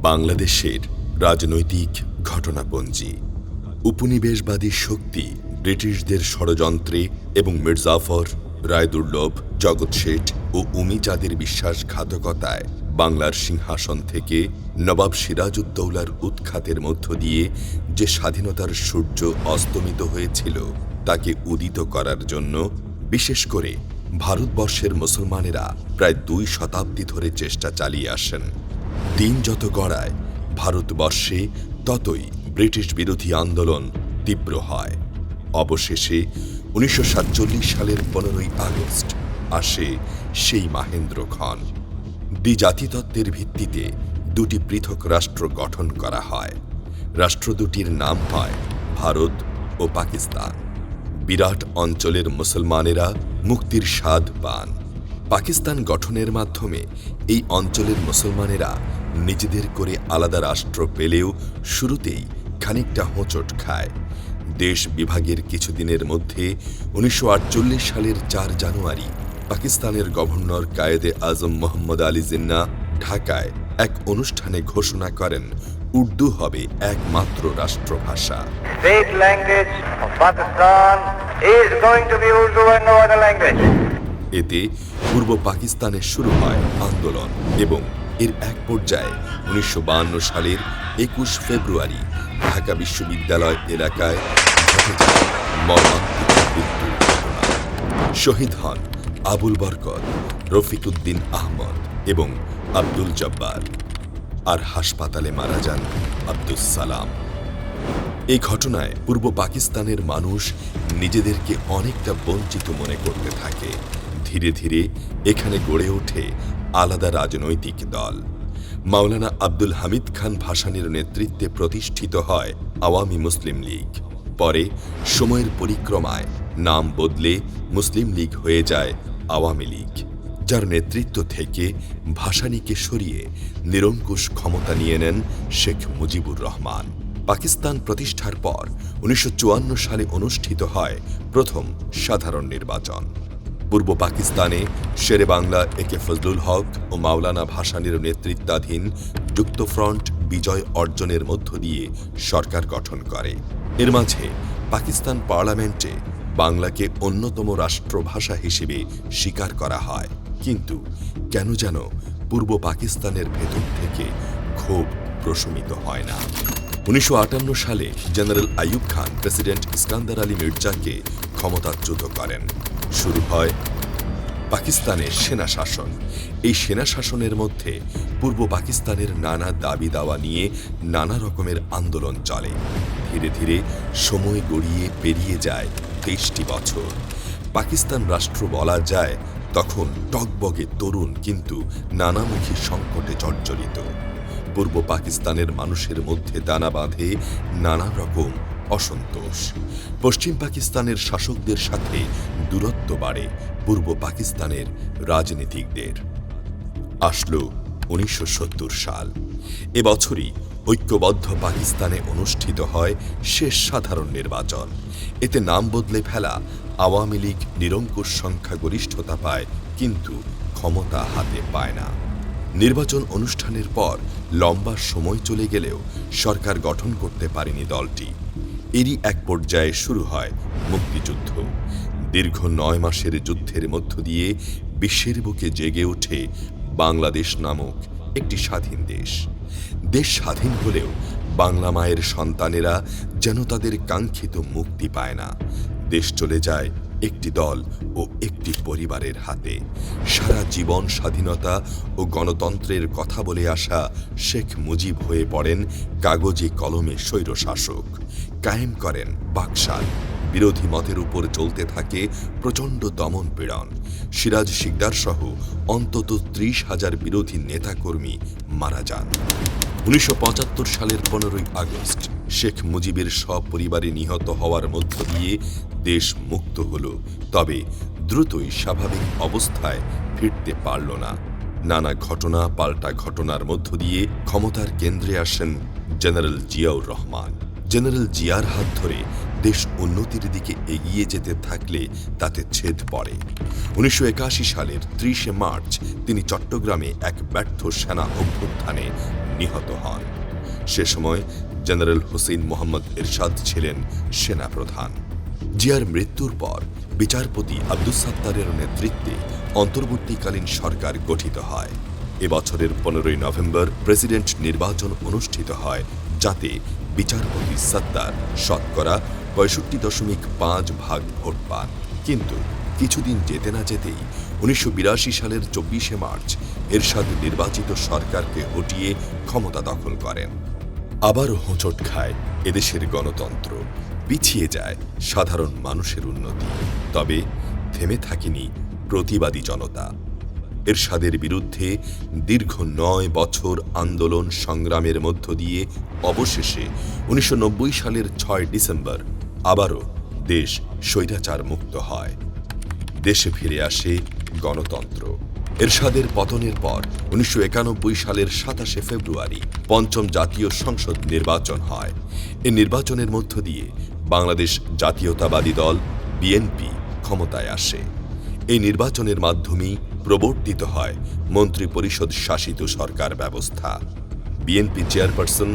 বাংলাদেশের রাজনৈতিক ঘটনাপঞ্জি। উপনিবেশবাদী শক্তি ব্রিটিশদের ষড়যন্ত্রে এবং মির্জাফর রায়দুর্লভ, জগৎ শেঠ ও উমিচাঁদের বিশ্বাসঘাতকতায় বাংলার সিংহাসন থেকে নবাব সিরাজউদ্দৌলার উৎখাতের মধ্য দিয়ে যে স্বাধীনতার সূর্য অস্তমিত হয়েছিল, তাকে উদিত করার জন্য বিশেষ করে ভারতবর্ষের মুসলমানেরা প্রায় দুই শতাব্দী ধরে চেষ্টা চালিয়ে আসেন। দিন যত গড়ায়, ভারতবর্ষে ততই ব্রিটিশ বিরোধী আন্দোলন তীব্র হয়। অবশেষে উনিশশো সাতচল্লিশ সালের পনেরোই আগস্ট আসে সেই মাহেন্দ্র খন দ্বিজাতিতত্ত্বের ভিত্তিতে দুটি পৃথক রাষ্ট্র গঠন করা হয়। রাষ্ট্র দুটির নাম হয় ভারত ও পাকিস্তান। বিরাট অঞ্চলের মুসলমানেরা মুক্তির স্বাদ পান। পাকিস্তান গঠনের মাধ্যমে এই অঞ্চলের মুসলমানেরা নিজেদের করে আলাদা রাষ্ট্র পেলেও শুরুতেই খানিকটা হোঁচট খায় দেশ বিভাগের কিছুদিনের মধ্যে উনিশশো আটচল্লিশ সালের চার জানুয়ারি পাকিস্তানের গভর্নর কায়েদে আজম মোহাম্মদ আলী জিন্না ঢাকায় এক অনুষ্ঠানে ঘোষণা করেন উর্দু হবে একমাত্র রাষ্ট্রভাষা. এতে পূর্ব পাকিস্তানে শুরু হয় আন্দোলন এবং এর এক পর্যায়ে উনিশশো সালের একুশ ফেব্রুয়ারি ঢাকা বিশ্ববিদ্যালয় এলাকায় শহীদ হন আবুল বরকত, রফিকুদ্দিন আহমদ এবং আব্দুল জব্বার। আর হাসপাতালে মারা যান আব্দুল সালাম। এই ঘটনায় পূর্ব পাকিস্তানের মানুষ নিজেদেরকে অনেকটা বঞ্চিত মনে করতে থাকে। ধীরে ধীরে এখানে গড়ে ওঠে আলাদা রাজনৈতিক দল। মাওলানা আব্দুল হামিদ খান ভাসানীর নেতৃত্বে প্রতিষ্ঠিত হয় আওয়ামী মুসলিম লীগ। পরে সময়ের পরিক্রমায় নাম বদলে মুসলিম লীগ হয়ে যায় আওয়ামী লীগ, যার নেতৃত্ব থেকে ভাসানীকে সরিয়ে নিরঙ্কুশ ক্ষমতা নিয়ে নেন শেখ মুজিবুর রহমান। পাকিস্তান প্রতিষ্ঠার পর উনিশশো চুয়ান্ন সালে অনুষ্ঠিত হয় প্রথম সাধারণ নির্বাচন। পূর্ব পাকিস্তানে শেরে বাংলা একে ফজলুল হক ও মাওলানা ভাসানীর নেতৃত্বাধীন যুক্তফ্রন্ট বিজয় অর্জনের মধ্য দিয়ে সরকার গঠন করে। এর মাঝে পাকিস্তান পার্লামেন্টে বাংলাকে অন্যতম রাষ্ট্রভাষা হিসেবে স্বীকার করা হয়। কিন্তু কেন যেন পূর্ব পাকিস্তানের ভেতর থেকে ক্ষোভ প্রশমিত হয় না। উনিশশো আটান্ন সালে জেনারেল আইয়ুব খান প্রেসিডেন্ট ইস্কান্দার আলী মির্জাকে ক্ষমতাচ্যুত করেন। শুরু হয় পাকিস্তানের সেনা শাসন। এই সেনা শাসনের মধ্যে পূর্ব পাকিস্তানের নানা দাবি দাওয়া নিয়ে নানা রকমের আন্দোলন চলে। ধীরে ধীরে সময় গড়িয়ে পেরিয়ে যায় তেইশটি বছর। পাকিস্তান রাষ্ট্র বলা যায়, তখন টকবগে তরুণ কিন্তু নানামুখী সংকটে জর্জরিত। পূর্ব পাকিস্তানের মানুষের মধ্যে দানা বাঁধে নানা রকম অসন্তোষ। পশ্চিম পাকিস্তানের শাসকদের সাথে দূরত্ব বাড়ে পূর্ব পাকিস্তানের রাজনীতিকদের। আসলো উনিশশো সাল। এবছরই ঐক্যবদ্ধ পাকিস্তানে অনুষ্ঠিত হয় শেষ সাধারণ নির্বাচন। এতে নাম বদলে ফেলা আওয়ামী লীগ নিরঙ্কুশ সংখ্যাগরিষ্ঠতা পায় কিন্তু ক্ষমতা হাতে পায় না। নির্বাচন অনুষ্ঠানের পর লম্বা সময় চলে গেলেও সরকার গঠন করতে পারেনি দলটি। এরই এক পর্যায়ে শুরু হয় মুক্তিযুদ্ধ। দীর্ঘ নয় মাসের যুদ্ধের মধ্য দিয়ে বিশ্বের বুকে জেগে ওঠে বাংলাদেশ নামক একটি স্বাধীন দেশ। দেশ স্বাধীন হলেও বাংলা মায়ের সন্তানেরা যেন তাদের কাঙ্ক্ষিত মুক্তি পায় না। দেশ চলে যায় একটি দল ও একটি পরিবারের হাতে। সারা জীবন স্বাধীনতা ও গণতন্ত্রের কথা বলে আসা শেখ মুজিব হয়ে পড়েন কাগজে কলমে স্বৈরশাসক। কায়েম করেন বাকশাল। বিরোধী মতের উপর চলতে থাকে প্রচণ্ড দমন পীড়ন। সিরাজ শিকদার সহ অন্তত ত্রিশ হাজার বিরোধী নেতাকর্মী মারা যান। উনিশশো পঁচাত্তর সালের পনেরোই আগস্ট, শেখ মুজিবের সপরিবারে নিহত হওয়ার মধ্য দিয়ে দেশ মুক্ত হল। তবে দ্রুতই স্বাভাবিক অবস্থায় ফিরতে পারল না। নানা ঘটনা, পাল্টা ঘটনার মধ্য দিয়ে ক্ষমতার কেন্দ্রে আসেন জেনারেল জিয়াউর রহমান। জেনারেল জিয়ার হাত ধরে দেশ উন্নতির দিকে এগিয়ে যেতে থাকলে তাতে ছেদ পড়ে। উনিশশো একাশি সালের ত্রিশে মার্চ তিনি চট্টগ্রামে এক ব্যর্থ সেনা অভ্যুত্থানে নিহত হন। সে সময় জেনারেল হোসেন মোহাম্মদ এরশাদ ছিলেন সেনাপ্রধান। জিয়ার মৃত্যুর পর বিচারপতি আব্দুস সাত্তারের নেতৃত্বে অন্তর্বর্তীকালীন সরকার গঠিত হয়। এবছরের পনেরোই নভেম্বর প্রেসিডেন্ট নির্বাচন অনুষ্ঠিত হয়, যাতে বিচারপতি সত্তার শতকরা পঁয়ষট্টি দশমিক পাঁচ ভাগ ভোট পান। কিন্তু কিছুদিন যেতে না যেতেই উনিশশো বিরাশি সালের চব্বিশে মার্চ এরশাদ নির্বাচিত সরকারকে হটিয়ে ক্ষমতা দখল করেন। আবারও হোঁচট খায় এদেশের গণতন্ত্র। পিছিয়ে যায় সাধারণ মানুষের উন্নতি। তবে থেমে থাকেনি প্রতিবাদী জনতা। এরশাদের বিরুদ্ধে দীর্ঘ নয় বছর আন্দোলন সংগ্রামের মধ্য দিয়ে অবশেষে উনিশশো নব্বই সালের ছয় ডিসেম্বর আবারও দেশ স্বৈরাচার মুক্ত হয়। দেশে ফিরে আসে গণতন্ত্র। এরশাদের পতনের পর উনিশশো একানব্বই সালের সাতাশে ফেব্রুয়ারি পঞ্চম জাতীয় সংসদ নির্বাচন হয়। এ নির্বাচনের মধ্য দিয়ে বাংলাদেশ জাতীয়তাবাদী দল, বিএনপি ক্ষমতায় আসে। এই নির্বাচনের মাধ্যমেই প্রবর্তিত হয় মন্ত্রী পরিষদ শাসিত সরকার ব্যবস্থা। বিএনপি চেয়ারপারসন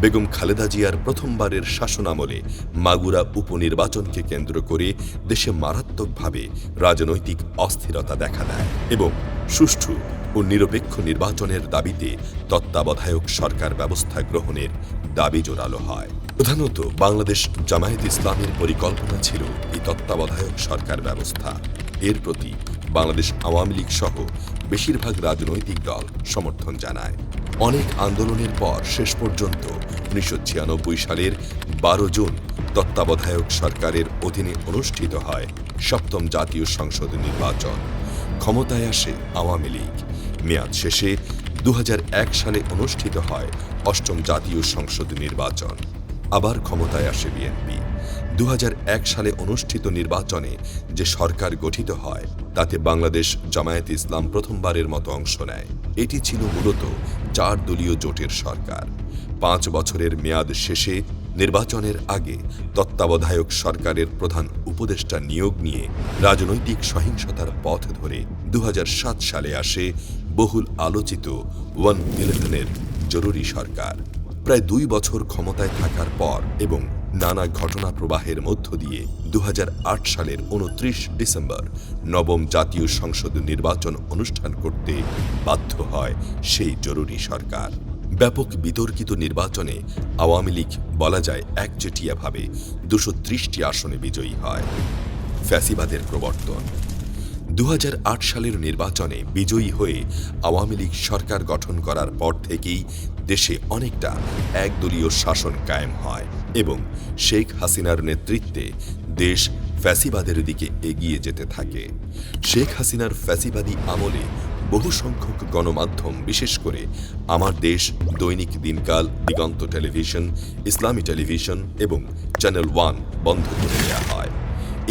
বেগম খালেদা জিয়ার প্রথমবারের শাসনামলে মাগুরা উপনির্বাচনকে কেন্দ্র করে দেশে মারাত্মকভাবে রাজনৈতিক অস্থিরতা দেখা দেয় এবং সুষ্ঠু ও নিরপেক্ষ নির্বাচনের দাবিতে তত্ত্বাবধায়ক সরকার ব্যবস্থা গ্রহণের দাবি জোরালো হয়। প্রধানত বাংলাদেশ জামায়াত ইসলামের পরিকল্পনা ছিল এই তত্ত্বাবধায়ক সরকার ব্যবস্থা। এর প্রতি বাংলাদেশ আওয়ামী লীগ সহ বেশিরভাগ রাজনৈতিক দল সমর্থন জানায়। অনেক আন্দোলনের পর শেষ পর্যন্ত উনিশশো ছিয়ানব্বই সালের বারো জুন তত্ত্বাবধায়ক সরকারের অধীনে অনুষ্ঠিত হয় সপ্তম জাতীয় সংসদ নির্বাচন। ক্ষমতায় আসে আওয়ামী লীগ। মেয়াদ শেষে দু হাজার এক সালে অনুষ্ঠিত হয় অষ্টম জাতীয় সংসদ নির্বাচন। আবার ক্ষমতায় আসে বিএনপি। দু হাজার এক সালে অনুষ্ঠিত নির্বাচনে যে সরকার গঠিত হয়, তাতে বাংলাদেশ জামায়াত ইসলাম প্রথমবারের মতো অংশ নেয়। এটি ছিল মূলত চার দলীয় জোটের সরকার। পাঁচ বছরের মেয়াদ শেষে নির্বাচনের আগে তত্ত্বাবধায়ক সরকারের প্রধান উপদেষ্টা নিয়োগ নিয়ে রাজনৈতিক সহিংসতার পথ ধরে দু হাজার সাত সালে আসে বহুল আলোচিত ওয়ান ইলেভেনের জরুরি সরকার। প্রায় দুই বছর ক্ষমতায় থাকার পর এবং নানা ঘটনা প্রবাহের মধ্য দিয়ে দু হাজার আট সালের উনত্রিশ ডিসেম্বর নবম জাতীয় সংসদ নির্বাচন অনুষ্ঠান করতে বাধ্য হয় সেই জরুরি সরকার। ব্যাপক বিতর্কিত নির্বাচনে আওয়ামী লীগ বলা যায় একচেটিয়াভাবে দুশো ত্রিশটি আসনে বিজয়ী হয়। ফ্যাসিবাদের প্রবর্তন। দুহাজার আট সালের নির্বাচনে বিজয়ী হয়ে আওয়ামী লীগ সরকার গঠন করার পর থেকেই দেশে অনেকটা একদলীয় শাসন কায়েম হয় এবং শেখ হাসিনার নেতৃত্বে দেশ ফ্যাসিবাদের দিকে এগিয়ে যেতে থাকে। শেখ হাসিনার ফ্যাসিবাদী আমলে বহু সংখ্যক গণমাধ্যম, বিশেষ করে আমার দেশ, দৈনিক দিনকাল, দিগন্ত টেলিভিশন, ইসলামী টেলিভিশন এবং চ্যানেল ওয়ান বন্ধ করে দেওয়া হয়।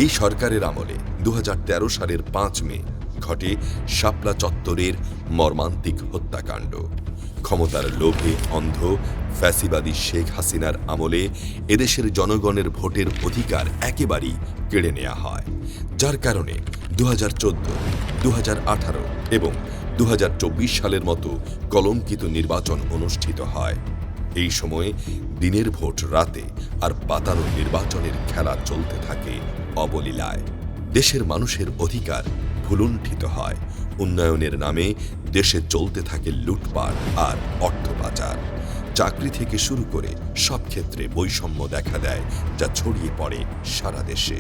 এই সরকারের আমলে দু হাজার তেরো সালের পাঁচ মে ঘটে শাপলা চত্বরের মর্মান্তিক হত্যাকাণ্ড। ক্ষমতার লোভে অন্ধ ফ্যাসিবাদী শেখ হাসিনার আমলে এদেশের জনগণের ভোটের অধিকার একেবারেই কেড়ে নেওয়া হয়। যার কারণে দু হাজার চোদ্দ দু এবং দু হাজার চব্বিশ সালের মতো কলঙ্কিত নির্বাচন অনুষ্ঠিত হয়। এই সময়ে দিনের ভোট রাতে আর পাতানো নির্বাচনের খেলা চলতে থাকে অবলীলায়। দেশের মানুষের অধিকার ভুলুণ্ঠিত হয়। উন্নয়নের নামে দেশে চলতে থাকে লুটপাট আর অর্থ পাচার। চাকরি থেকে শুরু করে সব ক্ষেত্রে বৈষম্য দেখা দেয়, যা ছড়িয়ে পড়ে সারা দেশে।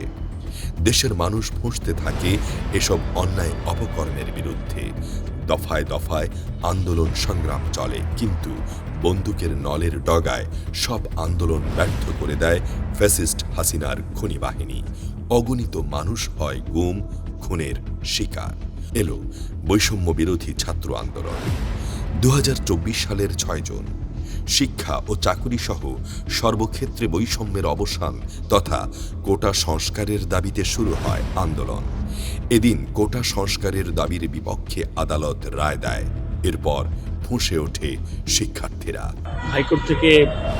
দেশের মানুষ ফুঁসতে থাকে এসব অন্যায় অপকর্মের বিরুদ্ধে। দফায় দফায় আন্দোলন সংগ্রাম চলে, কিন্তু বন্দুকের নলের ডগায় সব আন্দোলন ব্যর্থ করে দেয় ফ্যাসিস্ট হাসিনার খুনি বাহিনী। অগণিত মানুষ হয় গুম খুনের শিকার। এলো বৈষম্য বিরোধী ছাত্র আন্দোলন। দুহাজার চব্বিশ সালের ছয় জুন, শিক্ষা ও চাকুরি সহ সর্বক্ষেত্রে বৈষম্যের অবসান তথা কোটা সংস্কারের দাবিতে শুরু হয় আন্দোলন। এদিন কোটা সংস্কারের দাবির বিপক্ষে আদালত রায় দেয়। এরপর ফুঁসে ওঠে শিক্ষার্থীরা। হাইকোর্ট থেকে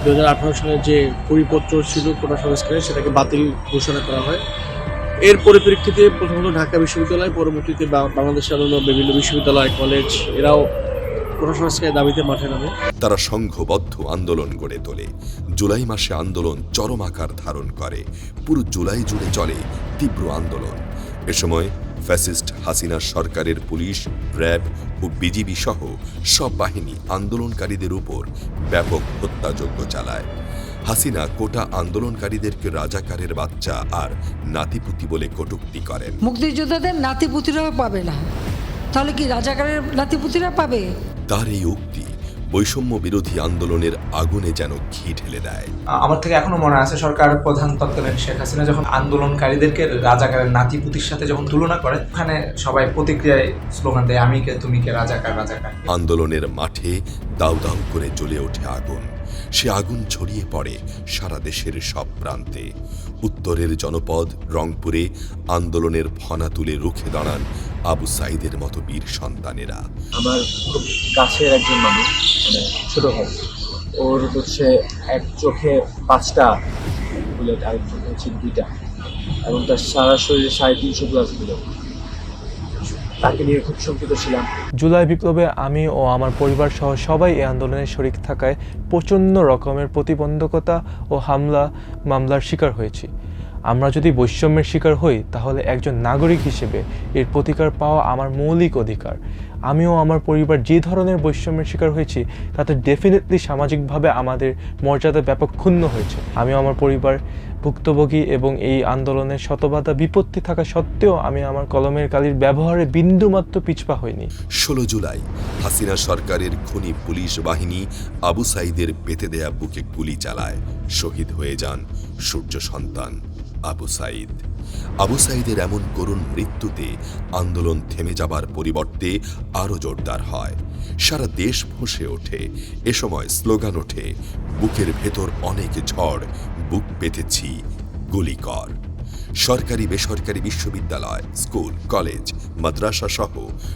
দু হাজার আঠারো সালের যে পরিপত্র ছিল কোটা সংস্কারের, সেটাকে বাতিল ঘোষণা করা হয়। এর পরিপ্রেক্ষিতে প্রথমত ঢাকা বিশ্ববিদ্যালয়, পরবর্তীতে বাংলাদেশের অন্যান্য বিভিন্ন বিশ্ববিদ্যালয়, কলেজ এরাও কোটা দাবিতে মাঠে নামে। তারা সংঘবদ্ধ আন্দোলন গড়ে তোলে। জুলাই মাসে আন্দোলন চরম আকার ধারণ করে। পুরো জুলাই জুড়ে চলে তীব্র আন্দোলন। এ সময় ফ্যাসিস্ট হাসিনা সরকারের পুলিশ, র্যাব ও বিজিবি সহ সব বাহিনী আন্দোলনকারীদের উপর ব্যাপক হত্যাযজ্ঞ চালায়। হাসিনা কোটা আন্দোলনকারীদেরকে রাজাকারের বাচ্চা আর নাতিপুতি বলে কটুক্তি করেন। মুক্তিযোদ্ধাদের নাতিপুতিরাও পাবে না। তাহলে কি রাজাকারের নাতিপুতিরা পাবে? তার এই উক্তি বৈষম্য বিরোধী আন্দোলনের আগুনে যেন ঘি ঢেলে দেয়। আমার থেকে এখনও মনে আছে সরকার প্রধান তৎকালীন শেখ হাসিনা যখন আন্দোলনকারীদেরকে রাজাকারের নাতিপুতির সাথে যখন তুলনা করে ওখানে সবাই প্রতিক্রিয়ায় স্লোগান দেয় আমি কে তুমি কে রাজাকার রাজাকার আন্দোলনের মাঠে দাউ দাউ করে জ্বলে ওঠে আগুন। সে আগুন ছড়িয়ে পড়ে সারা দেশের সব প্রান্তে। উত্তরের জনপদ রংপুরে আন্দোলনের ফনা তুলে রুখে দাঁড়ান আবু সাইদের মতো বীর সন্তানেরা। আমার খুব কাছের একজন মানুষ মানে ছোট ভাই। ওর হচ্ছে এক চোখে পাঁচটা বুলেট আর চোখে হচ্ছে দুইটা। এবং তার সারা শরীরে সাড়ে তিনশো প্লাস বুলেট তাকে নিয়ে খুব শঙ্কিত ছিলাম। জুলাই বিপ্লবে আমি ও আমার পরিবার সহ সবাই এই আন্দোলনে শরিক থাকায় প্রচণ্ড রকমের প্রতিবন্ধকতা ও হামলা, মামলার শিকার হয়েছি। আমরা যদি বৈষম্যের শিকার হই, তাহলে একজন নাগরিক হিসেবে এর প্রতিকার পাওয়া আমার মৌলিক অধিকার। আমিও আমার পরিবার যে ধরনের বৈষম্যের শিকার হয়েছি, তাতে ডেফিনেটলি সামাজিকভাবে আমাদের মর্যাদা ব্যাপক ক্ষুণ্ণ হয়েছে। আমিও আমার পরিবার ভুক্তভোগী এবং এই আন্দোলনের শতবাধা বিপত্তি থাকা সত্ত্বেও আমি আমার কলমের কালির ব্যবহারে বিন্দুমাত্র পিছপা হইনি। ষোলো জুলাই, হাসিনা সরকারের খুনি পুলিশ বাহিনী আবু সাইদের পেতে দেয়া বুকে গুলি চালায়। শহীদ হয়ে যান সূর্য সন্তান। আবু সাইদ আবু সাইদের এমন করুণ মৃত্যুতে আন্দোলন থেমে যাবার পরিবর্তে আরও জোরদার হয়। সারা দেশ ভসে ওঠে। এ সময় স্লোগান ওঠে, বুকের ভেতর অনেক ঝড়, বুক পেতেছি গুলি কর সরকারি বেসরকারি বিশ্ববিদ্যালয়, স্কুল, কলেজ, মাদ্রাসা সহ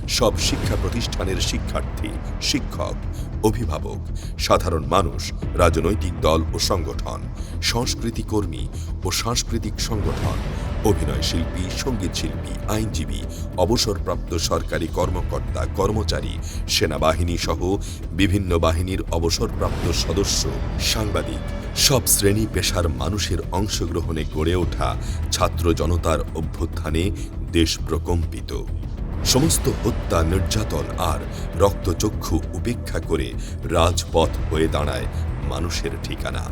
সব শিক্ষা প্রতিষ্ঠানের শিক্ষার্থী, শিক্ষক, অভিভাবক, সাধারণ মানুষ, রাজনৈতিক দল ও সংগঠন, সংস্কৃতি কর্মী ও সাংস্কৃতিক সংগঠন, অভিনয় শিল্পী, সংগীত শিল্পী, আইনজীবী, অবসরপ্রাপ্ত সরকারি কর্মকর্তা, কর্মচারী, সেনাবাহিনী সহ বিভিন্ন বাহিনীর অবসরপ্রাপ্ত সদস্য, সাংবাদিক সব শ্রেণি পেশার মানুষের অংশগ্রহণে গড়ে ওঠা ছাত্র জনতার অভ্যুত্থানে দেশ প্রকম্পিত। সমস্ত হত্যা, নির্যাতন আর রক্তচক্ষু উপেক্ষা করে রাজপথ হয়ে দাঁড়ায় মানুষের ঠিকানা।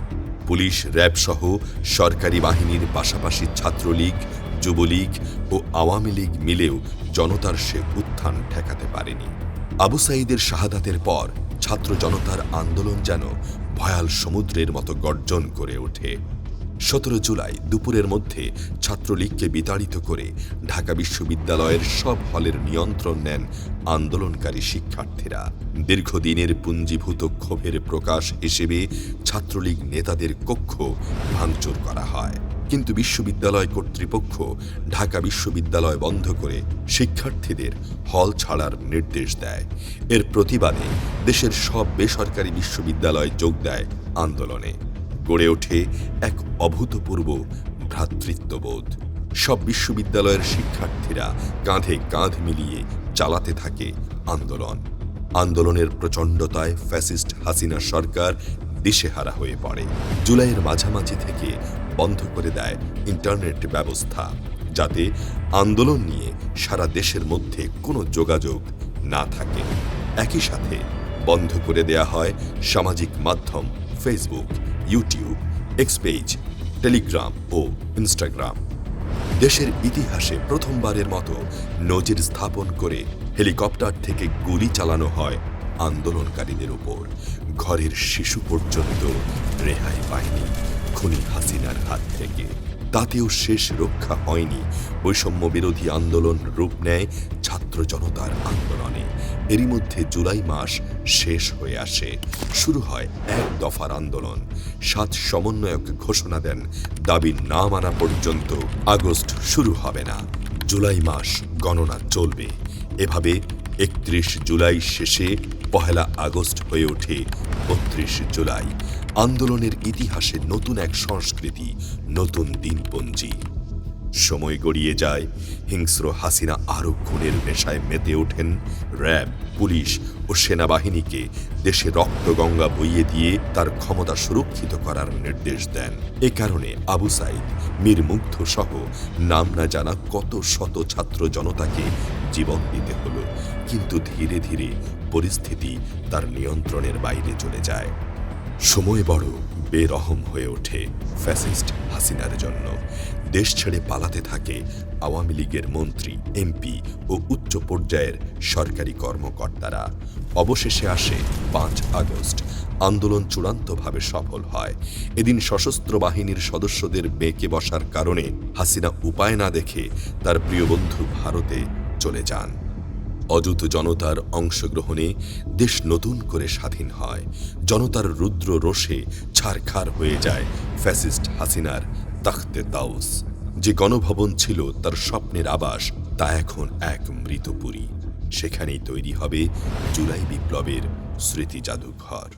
পুলিশ, র্যাব সহ সরকারি বাহিনীর পাশাপাশি ছাত্রলীগ, যুবলীগ ও আওয়ামী লীগ মিলেও জনতার সে উত্থান ঠেকাতে পারেনি। আবু সাইদের শাহাদাতের পর ছাত্র জনতার আন্দোলন যেন ভয়াল সমুদ্রের মতো গর্জন করে ওঠে। সতেরো জুলাই দুপুরের মধ্যে ছাত্রলীগকে বিতাড়িত করে ঢাকা বিশ্ববিদ্যালয়ের সব হলের নিয়ন্ত্রণ নেন আন্দোলনকারী শিক্ষার্থীরা। দীর্ঘদিনের পুঞ্জীভূত ক্ষোভের প্রকাশ হিসেবে ছাত্রলীগ নেতাদের কক্ষ ভাঙচুর করা হয়। কিন্তু বিশ্ববিদ্যালয় কর্তৃপক্ষ ঢাকা বিশ্ববিদ্যালয় বন্ধ করে শিক্ষার্থীদের হল ছাড়ার নির্দেশ দেয়। এর প্রতিবাদে দেশের সব বেসরকারি বিশ্ববিদ্যালয় যোগ দেয় আন্দোলনে। গড়ে ওঠে এক অভূতপূর্ব ভ্রাতৃত্ববোধ। সব বিশ্ববিদ্যালয়ের শিক্ষার্থীরা কাঁধে কাঁধ মিলিয়ে চালাতে থাকে আন্দোলন। আন্দোলনের প্রচণ্ডতায় ফ্যাসিস্ট হাসিনা সরকার দিশেহারা হয়ে পড়ে। জুলাইয়ের মাঝামাঝি থেকে বন্ধ করে দেয় ইন্টারনেট ব্যবস্থা, যাতে আন্দোলন নিয়ে সারা দেশের মধ্যে কোনো যোগাযোগ না থাকে। একই সাথে বন্ধ করে দেয়া হয় সামাজিক মাধ্যম ফেসবুক ইউটিউব এক্সপেজ টেলিগ্রাম ও ইনস্টাগ্রাম দেশের ইতিহাসে প্রথমবারের মতো নজির স্থাপন করে হেলিকপ্টার থেকে গুলি চালানো হয় আন্দোলনকারীদের উপর। ঘরের শিশু পর্যন্ত রেহাই পায়নি। খুনি হাসিনার হাত থেকে। তাতেও শেষ রক্ষা হয়নি। বৈষম্য বিরোধী আন্দোলন রূপ নেয় ছাত্র জনতার আন্দোলনে। এরই মধ্যে জুলাই মাস শেষ হয়ে আসে। শুরু হয় এক দফার আন্দোলন। সাত সমন্বয়ক ঘোষণা দেন, দাবি না মানা পর্যন্ত আগস্ট শুরু হবে না। জুলাই মাস গণনা চলবে। এভাবে একত্রিশ জুলাই শেষে পহেলা আগস্ট হয়ে ওঠে বত্রিশ জুলাই। আন্দোলনের ইতিহাসে নতুন এক সংস্কৃতি, নতুন দিনপঞ্জি। সময় গড়িয়ে যায়। হিংস্র হাসিনা আরও খুনের নেশায় মেতে ওঠেন। র্যাব, পুলিশ ও সেনাবাহিনীকে দেশে রক্তগঙ্গা বইয়ে দিয়ে তার ক্ষমতা সুরক্ষিত করার নির্দেশ দেন। এ কারণে আবু সাইদ, মীর মুগ্ধ সহ নাম না জানা কত শত ছাত্র জনতাকে জীবন দিতে হলো। কিন্তু ধীরে ধীরে পরিস্থিতি তার নিয়ন্ত্রণের বাইরে চলে যায়। সময় বড় বেরহম হয়ে ওঠে ফ্যাসিস্ট হাসিনার জন্য। দেশ ছেড়ে পালাতে থাকে আওয়ামী লীগের মন্ত্রী, এমপি ও উচ্চ পর্যায়ের সরকারি কর্মকর্তারা। অবশেষে আসে পাঁচ আগস্ট। আন্দোলন চূড়ান্তভাবে সফল হয়। এদিন সশস্ত্র বাহিনীর সদস্যদের বেঁকে বসার কারণে হাসিনা উপায় না দেখে তার প্রিয় বন্ধু ভারতে চলে যান। অযুত জনতার অংশগ্রহণে দেশ নতুন করে স্বাধীন হয়। জনতার রুদ্র রোষে ছারখার হয়ে যায় ফ্যাসিস্ট হাসিনার তাখতে তাউস যে গণভবন ছিল তার স্বপ্নের আবাস, তা এখন এক মৃতপুরী। সেখানেই তৈরি হবে জুলাই বিপ্লবের স্মৃতি জাদুঘর।